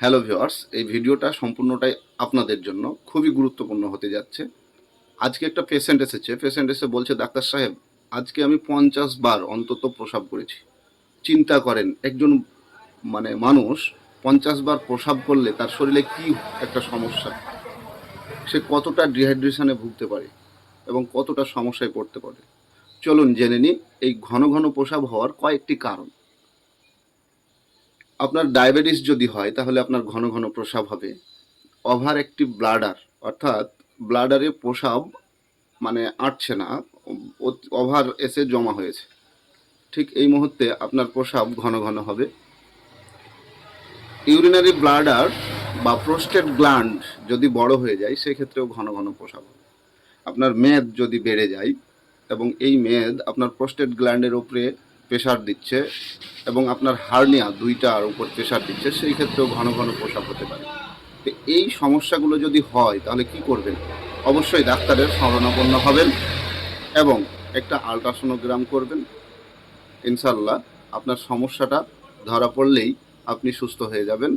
Hello viewers এই ভিডিওটা সম্পূর্ণটাই আপনাদের জন্য খুবই গুরুত্বপূর্ণ হতে যাচ্ছে। আজকে একটা পেশেন্ট এসেছে পেশেন্ট এসে বলছে, ডাক্তার সাহেব, আজকে আমি পঞ্চাশ বার অন্তত প্রসাব করেছি। চিন্তা করেন, একজন মানে মানুষ পঞ্চাশ বার প্রসাব করলে তার শরীরে কি একটা সমস্যা? সে কতটা ডিহাইড্রেশনে ভুগতে পারে এবং কতটা সমস্যায় পড়তে পারে? চলুন জেনে নিই, এই ঘন ঘন প্রসাব হওয়ার কয়েকটি কারণ। আপনার ডায়াবেটিস যদি হয়, তাহলে আপনার ঘন ঘন প্রসাব হবে। ওভার অ্যাক্টিভ ব্লাডার, অর্থাৎ ব্লাডারে প্রসাব মানে আটছে না ওভার এসে জমা হয়েছে। ঠিক এই মুহূর্তে আপনার প্রসাব ঘন ঘন হবে। ইউরিনারি ব্লাডার বা প্রোস্টেট গ্ল্যান্ড যদি বড় হয়ে যায়, সেক্ষেত্রেও ঘন ঘন প্রসাব আপনার মেদ যদি বেড়ে যায়, এবং এই মেদ আপনার প্রোস্টেট গ্ল্যান্ডের উপরে প্রেশার দিচ্ছে এবং আপনার হার্নিয়া দুইটার উপর প্রেশার দিচ্ছে, সেই ক্ষেত্রেও ঘন ঘন প্রসাব হতে পারে। তো এই সমস্যাগুলো যদি হয়, তাহলে কি করবেন? অবশ্যই ডাক্তারের শরণাপন্ন হবেন এবং একটা আলট্রাসোনোগ্রাম করবেন। ইনশাল্লাহ আপনার সমস্যাটা ধরা পড়লেই আপনি সুস্থ হয়ে যাবেন।